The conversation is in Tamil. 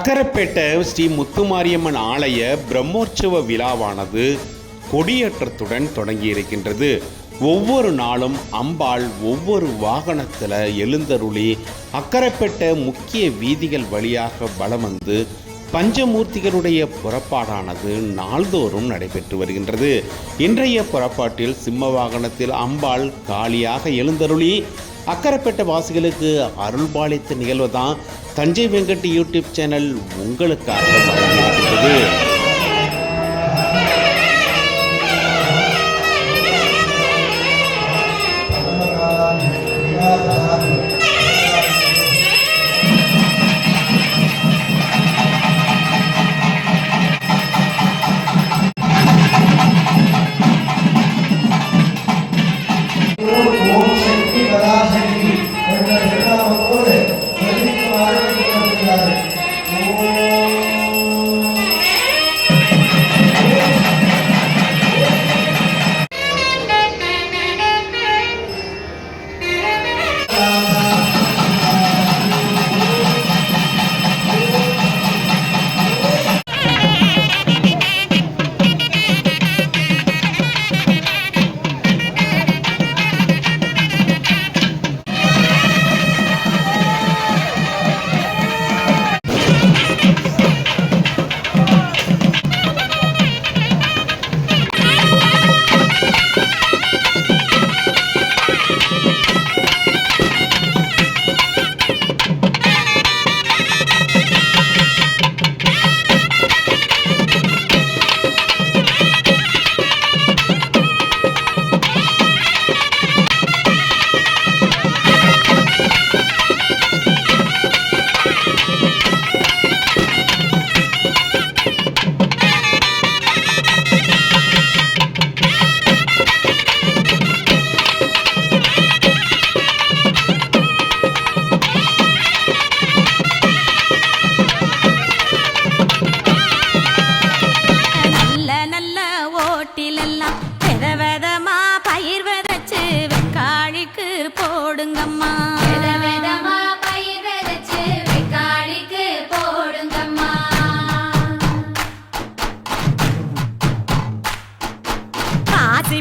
அக்கரைப்பேட்டை ஸ்ரீ முத்துமாரியம்மன் ஆலய பிரம்மோற்சவ விழாவானது கொடியேற்றத்துடன் தொடங்கியிருக்கின்றது. ஒவ்வொரு நாளும் அம்பாள் ஒவ்வொரு வாகனத்தில் எழுந்தருளி அக்கரைப்பேட்டை முக்கிய வீதிகள் வழியாக வலம் வந்து பஞ்சமூர்த்திகளுடைய புறப்பாடானது நாள்தோறும் நடைபெற்று வருகின்றது. இன்றைய புறப்பாட்டில் சிம்ம வாகனத்தில் அம்பாள் காலியாக எழுந்தருளி அக்கரைப்பேட்டை வாசிகளுக்கு அருள்பாலித்த நிகழ்வு தான் தஞ்சை வெங்கட் யூடியூப் சேனல் உங்களுக்காக வழங்கியிருக்கிறது. ஓட்டிலெல்லாம் வித விதமா பயிர் விதைச்சு வெக்காளிக்கு போடுங்கம்மா. வித விதமா பயிர் விதைச்சு வெக்காளிக்கு போடுங்கம்மா. காசி